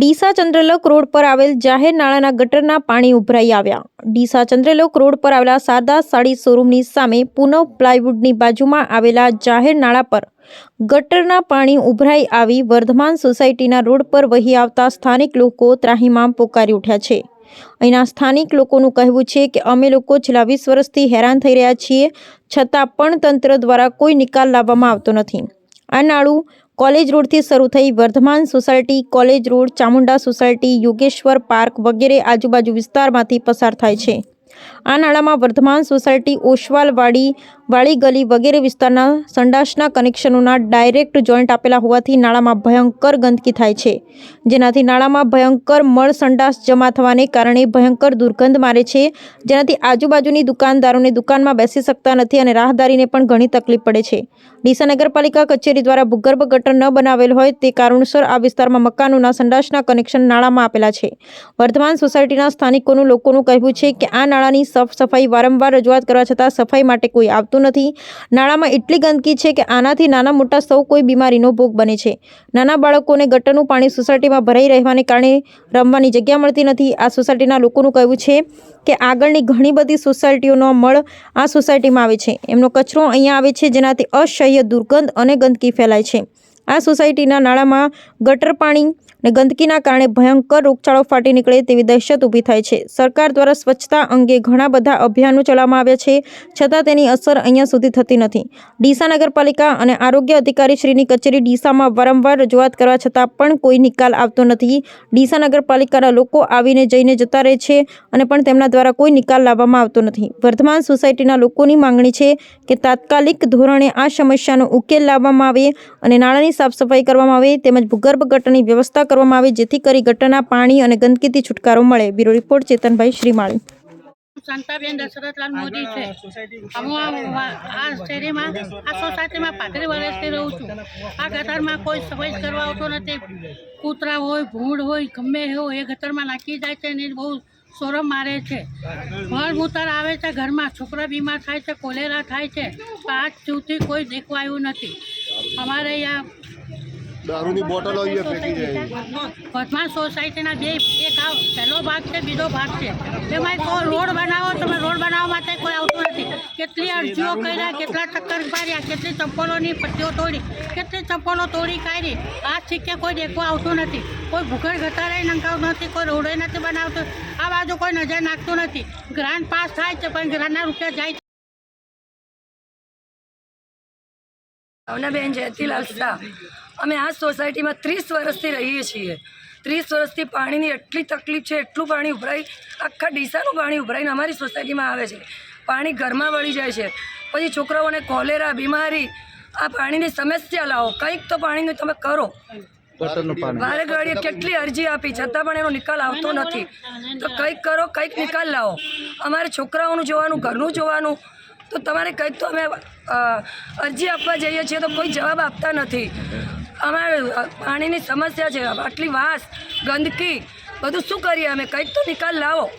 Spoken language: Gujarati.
ડીસા ચંદ્રલોક રોડ પર આવેલ જાહેર નાળાના ગટરના પાણી ઉભરાઈ આવ્યા. ડીસા ચંદ્રલોક રોડ પર આવેલા સાદા સાડી શોરૂમની સામે પુનઃ પ્લાયવુડની બાજુમાં આવેલા જાહેર નાળા પર ગટરના પાણી ઉભરાઈ આવી વર્ધમાન સોસાયટીના રોડ પર વહી આવતા સ્થાનિક લોકો ત્રાહીમામ પોકારી ઉઠ્યા છે. અહીંના સ્થાનિક લોકોનું કહેવું છે કે અમે લોકો છેલ્લા વીસ વર્ષથી હેરાન થઈ રહ્યા છીએ, છતાં પણ તંત્ર દ્વારા કોઈ નિકાલ લાવવામાં આવતો નથી. આ નાળું કોલેજ રોડથી શરૂ થઈ Vardhman society, college road, Chamunda society, Yogeshwar park વગેરે આજુબાજુ વિસ્તારમાંથી પસાર થાય છે. આ નાળામાં વર્ધમાન સોસાયટી ઓશવાલવાડી વાળી ગલી વગેરે વિસ્તારના સંડાસના કનેક્શનોના ડાયરેક્ટ જોઈન્ટ આપેલા હોવાથી નાળામાં ભયંકર ગંદકી થાય છે. જેનાથી નાળામાં ભયંકર મળ સંડાસ જમા થવાને કારણે ભયંકર દુર્ગંધ મારે છે. જેનાથી આજુબાજુની દુકાનદારોને દુકાનમાં બેસી શકતા નથી અને રાહદારીને પણ ઘણી તકલીફ પડે છે. ડીસા નગરપાલિકા કચેરી દ્વારા ભૂગર્ભ ગટર ન બનાવેલ હોય તે કારણસર આ વિસ્તારમાં મકાનોના સંડાસના કનેક્શન નાળામાં આપેલા છે. વર્ધમાન સોસાયટીના સ્થાનિકોનું લોકોનું કહેવું છે કે આ નાળાની સાફ, સફાઈ વારંવાર રજૂઆત કરવા છતાં સફાઈ માટે કોઈ આવતું નથી. નાળામાં એટલી ગંદકી છે કે આનાથી નાના મોટા સૌ કોઈ બીમારીનો ભોગ બને છે. નાના બાળકોને ગટરનું પાણી સોસાયટીમાં ભરાઈ રહેવાને કારણે રમવાની જગ્યા મળતી નથી. આ સોસાયટીના લોકોનું કહેવું છે કે આગળની ઘણી બધી સોસાયટીઓનો મળ આ સોસાયટીમાં આવે છે. એમનો કચરો અહીંયા આવે છે જેનાથી અસહ્ય, દુર્ગંધ અને ગંદકી ફેલાય છે. આ સોસાયટીના નાળામાં ગટર પાણી અને ગંદકીના કારણે ભયંકર રોગચાળો ફાટી નીકળે તેવી દહેશત ઊભી થાય છે. સરકાર દ્વારા સ્વચ્છતા અંગે ઘણા બધા અભિયાનો ચલાવવામાં આવ્યા છે, છતાં તેની અસર અહીંયા સુધી થતી નથી. ડીસા નગરપાલિકા અને આરોગ્ય અધિકારી શ્રીની કચેરી ડીસામાં વારંવાર રજૂઆત કરવા છતાં પણ કોઈ નિકાલ આવતો નથી. ડીસા નગરપાલિકાના લોકો આવીને જઈને જતા રહે છે અને પણ તેમના દ્વારા કોઈ નિકાલ લાવવામાં આવતો નથી. વર્ધમાન સોસાયટીના લોકોની માંગણી છે કે તાત્કાલિક ધોરણે આ સમસ્યાનો ઉકેલ લાવવામાં આવે અને નાળાની સાફ સફાઈ કરવામાં આવે, તેમજ ભૂગર્ભ ગટરની વ્યવસ્થા કરવામાં આવે, જેથી કરી ગટરના પાણી અને ગંદકીથી છુટકારો મળે. Bureau report, Chetanbhai Shrimali. Shantaben Dashrathlal Modi છે. હું આ શેરીમાં, આ સોસાયટીમાં પાંત્રીસ વર્ષથી રહું છું. આ ગટરમાં કોઈ સફાઈ કરવા આવતો નથી. કૂતરા હોય, ભૂંડ હોય, ગમે હોય એ ગટરમાં નાખી જાય છે ને બહુ સોરમ મારે છે. મળ મૂતર આવે છે ઘરમાં, છોકરા બીમાર થાય છે, કોલેરા થાય છે પાંચ જૂથી કોઈ દેખવાયું નથી. અમારે અહીંયા દારૂની બોટલો અહીંયા ફેંકી જાય. વર્તમાન સોસાયટીના બે એક આ પહેલો ભાગ છે બીજો ભાગ છે. એમાં તો રોડ બનાવો તમે રોડ બનાવવા માટે કોઈ આવતું નથી. કેટલી અરજીઓ કર્યા કેટલા ચક્કર પાડ્યા કેટલી ચંપલોની પટ્ટીઓ તોડી કેટલી ચંપલો તોડી કાઢી. આ સિક્કે કોઈ દેખવા આવતું નથી. કોઈ ભૂગર્ભ ગટારે નંખાવતું નથી કોઈ રોડે નથી બનાવતું. આ બાજુ કોઈ નજર નાખતું નથી. ગ્રાન્ટ પાસ થાય છે પણ ગ્રાન્ટના રૂપિયા જાય છે. ભાવનાબેન જયતિલાલ શાહ. અમે આ સોસાયટીમાં ત્રીસ વર્ષથી રહીએ છીએ. ત્રીસ વર્ષથી પાણીની એટલી તકલીફ છે એટલું પાણી ઉભરાઈ આખા ડીસાનું પાણી ઉભરાઈને અમારી સોસાયટીમાં આવે છે. પાણી ઘરમાં વળી જાય છે. પછી છોકરાઓને કોલેરા બીમારી આ પાણીની સમસ્યા લાવો. કંઈક તો પાણીનું તમે કરો. વારે ઘડીએ કેટલી અરજી આપી? છતાં પણ એનો નિકાલ આવતો નથી. તો કંઈક કરો કંઈક નિકાલ લાવો. અમારે છોકરાઓનું જોવાનું ઘરનું જોવાનું. તો તમારે કંઈક તો અમે અરજી આપવા જઈએ છીએ તો કોઈ જવાબ આપતા નથી. અમારે પાણીની સમસ્યા છે, આટલી વાસ, ગંદકી, બધું શું કરીએ અમે? કંઈક તો નિકાલ લાવો.